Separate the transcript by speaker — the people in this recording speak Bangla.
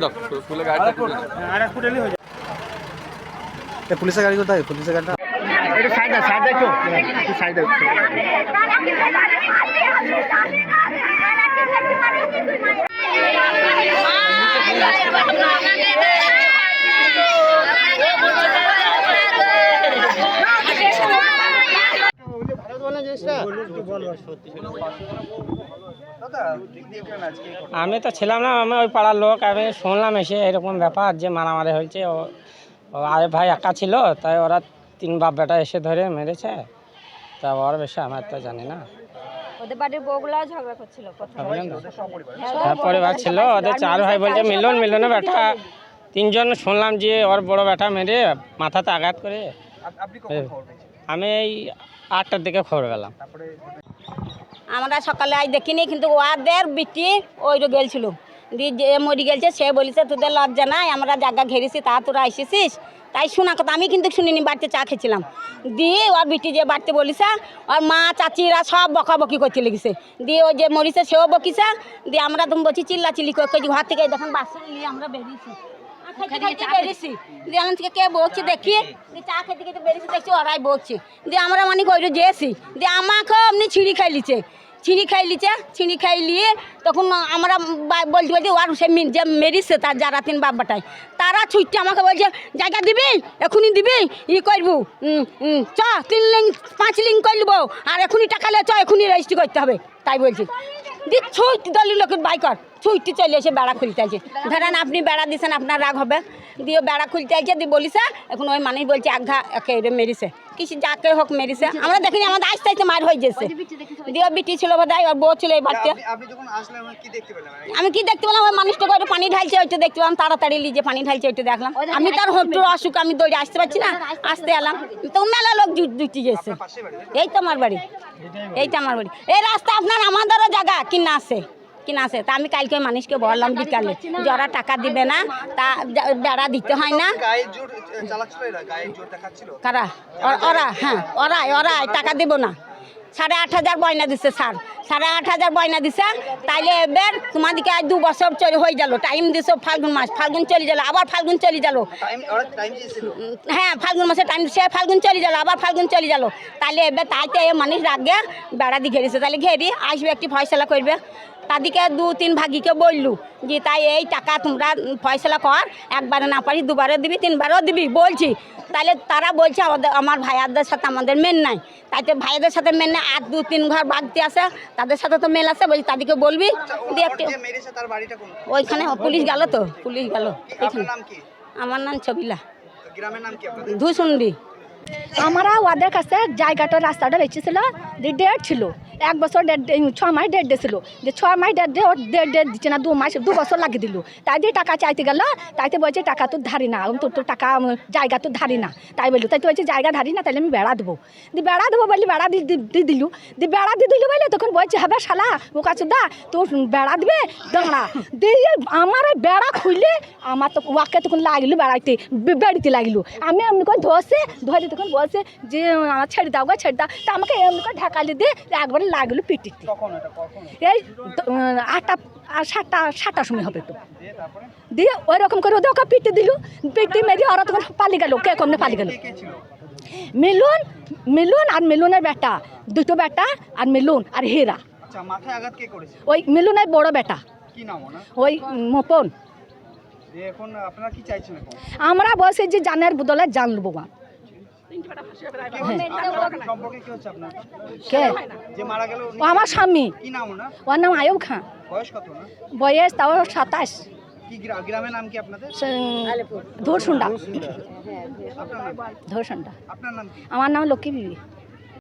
Speaker 1: দাও গাড়িটা
Speaker 2: পুলিশের গাড়ি কোথায় পুলিশের গাড়িটা
Speaker 3: আমি তো ছিলাম না আমি ওই পাড়ার লোক আমি শুনলাম এসে এরকম ব্যাপার যে মারামারি হয়েছে। ও ও আরে ভাই একা ছিল তাই ওরা তিন বাপ বেটা এসে ধরে মেরেছে। তা ওর বেশি আমার তো জানি না।
Speaker 4: ওদের বাড়ির বউগুলাও ঝগড়া করছিল প্রথমে।
Speaker 3: বুঝলেন তো? হ্যাঁ পরিবার ছিল। ওদের চার ভাই বলছে মিলন মিলনে বেটা তিনজন শুনলাম যে ওর বড় বেটা মেরে মাথাতে আঘাত করে। আমি এই আটটার দিকে খবর পেলাম।
Speaker 4: আমরা সকালে আজ দেখিনি, কিন্তু ওদের বিটি ওই গেলছিল। দিয়ে যে মরি গেছে সে বলিছে, তোদের লজ্জা নাই, আমরা জায়গা ঘেরেছি, তা তোরা এসেছিস? তাই শোনা কথা, আমি কিন্তু শুনিনি, বাড়িতে চা খেয়েছিলাম। দিয়ে ওর বিটি যে বাড়িতে বলিছে, ওর মা, চাচিরা সব বকাবকি করতে লেগেছে। দিয়ে ওই যে মরিছে, সেও বকিছে। দিয়ে আমরা তুমি বলছি চিল্লা চিল্লি করে ঘর থেকে দেখেন বাসন নিয়ে আমরা বেরিয়েছি। খাইতে বেরিয়েছি। দিয়ে আমার থেকে কে বকছে দেখি। দিয়ে চা খেতে খেতে বেরিয়েছি দেখছি ওরাই বকছে। দিয়ে আমরা মানে যেয়েছি দিয়ে আমাকে এমনি ছিঁড়ি খাই লিছে ছিঁড়ি খাই লিছে ছিঁড়ি খাই লিয়ে তখন আমরা বা- বলছি বলছি ওর সে যে মেরিছে তার যারা তিন বাবাটাই তারা ছুটছে আমাকে বলছে জায়গা দিবি? এখনই দিবি? ই করব। চ তিন লিং পাঁচ লিং করলবো আর এখনই টাকা লে চ এখনই রেজিস্ট্রি করতে হবে। তাই বলছি। দি ছুট দলি লোকের বাইকর ছুটতে চলে এসে বেড়া খুলতে আছে ধরেন আপনি বেড়া দিছেন, আপনার রাগ হবে। দিয়ে বেড়া খুলতে আছে দিয়ে বলিছে, এখন ওই মানুষ বলছে, আঘা, একে মেরিছে। কিছু যাকে হোক মেরিছে। আমরা দেখিনি আমাদের আস্তে আস্তে মার হয়ে গেছে দিয়ে বিটি ছিল বোধ ওর বউ ছিল এই বাড়িতে।
Speaker 2: আপনি যখন আসলেন কি দেখতে পেলেন
Speaker 4: আমি কি দেখতে পেলাম? ওই মানুষটাকে ওইটা পানি ঢালছে ওইটা দেখতে পেলাম তাড়াতাড়ি লিজে পানি ঢালছে ওইটা দেখলাম। আমি তার হোট্টুর অসুখ আমি দৌড়ে আসতে পারছি না আসতে এলাম। তো মেলা লোক জুটি গেছে। এই তো আমার বাড়ি। এই তো আমার বাড়ি। এই রাস্তা আপনার আমাদেরও জায়গা কিনা আছে। কিনা আছে? তা আমি কালকে মানুষকে বললাম বিকালে যে ওরা টাকা দিবে না তা বেড়া দিতে হয় না। কারা? ওরা হ্যাঁ ওরাই ওরাই টাকা দিব না। সাড়ে আট হাজার বয়না দিচ্ছে স্যার। সাড়ে আট হাজার বয়না দিছে। তাইলে এবার তোমাদিকে আজ দু বছর চলে হয়ে গেল। টাইম দিছো ফাল্গুন মাস ফাল্গুন চলে গেল আবার ফাল্গুন চলে গেল। হ্যাঁ ফাল্গুন মাসে টাইম সে ফাল্গুন চলে গেল আবার ফাল্গুন চলে গেল। তাহলে এবার তাইতে এ মানুষ রাগে বেড়া দিয়ে ঘেরেছে। তাহলে ঘেরি আসবে একটি ফয়সলা করবে। তাদেরকে দু তিন ভাগিকে বললু যে তাই এই টাকা তোমরা ফয়সলা কর একবারে না পারি দুবারে দিবি তিনবারও দিবি। বলছি। তাহলে তারা বলছে আমাদের আমার ভাইয়াদের সাথে আমাদের মেন নাই। তাইতে ভাইয়াদের সাথে মেন নাই আর দু তিন ঘর বাগতে আছে। তাদের সাথে তো মেল আছে বলছি তাদেরকে বলবি
Speaker 2: কোন?
Speaker 4: ওইখানে পুলিশ গেল তো পুলিশ গেল আমার নাম ছবিলা। ধুসুন্ডি।
Speaker 5: আমরা ওদের কাছে জায়গাটা রাস্তাটা বেঁচেছিল ছিল। এক বছর দেড় ছ মাস ডেট দিয়েছিল। যে ছ মাস ডেট দিয়ে ওর ডেট ডেট দিচ্ছে না, দু মাস, দু বছর লাগিয়ে দিল। তাই দিয়ে টাকা চাইতে গেল তাইতে বলছে টাকা তো ধারি না এবং তোর তো টাকা জায়গা তো ধারি না। তাই বলল, তাই তো বলছে জায়গা ধারি না, তাহলে আমি বেড়া দেবো। দি বেড়া দেবো বলি বেড়া দিয়ে দিলু। দি বেড়া দিয়ে দিলু বলে তখন বলছে, হবে শালা ও কাছে দা তোর বেড়া দিবে? দাঁড়া, দিয়ে আমার ওই বেড়া খুললে আমার তো ওয়াকে তখন লাগল বেড়াইতে বেড়িতে লাগল। আমি এমনি করে ধরছে, ধরে তখন বলছে যে আমার ছেড়ে দাও গো, ছেড়ে দাও। তা আমাকে এমনি করে ঢাকালি দিয়ে একবারে লাগল পিটিতে। এই আটটা আর সাতটা সাতটার সময় হবে তো।
Speaker 2: দিয়ে
Speaker 5: ওই রকম করে ওদের ওকে পিটি দিল পিটি মেরে ওরা তখন পালি গেল কে কমনে পালি গেল মিলুন মিলুন আর মিলুনের বেটা দুটো বেটা আর মিলুন আর হীরা।
Speaker 2: আচ্ছা
Speaker 5: ওই মিলুনের বড় বেটা। ওই মোপন। আমরা বলছি যে জানের বদলে জান লবো মা।
Speaker 2: কে
Speaker 5: ও আমার স্বামী। ওর নাম আয়ুব খাঁ।
Speaker 2: বয়স
Speaker 5: তাও সাতাশ।
Speaker 2: গ্রামের নাম কি আপনাদের?
Speaker 5: ধরসুন্ডা ধরসুন্ডা
Speaker 2: আপনার নাম কি?
Speaker 5: আমার নাম লক্ষ্মী বিবি।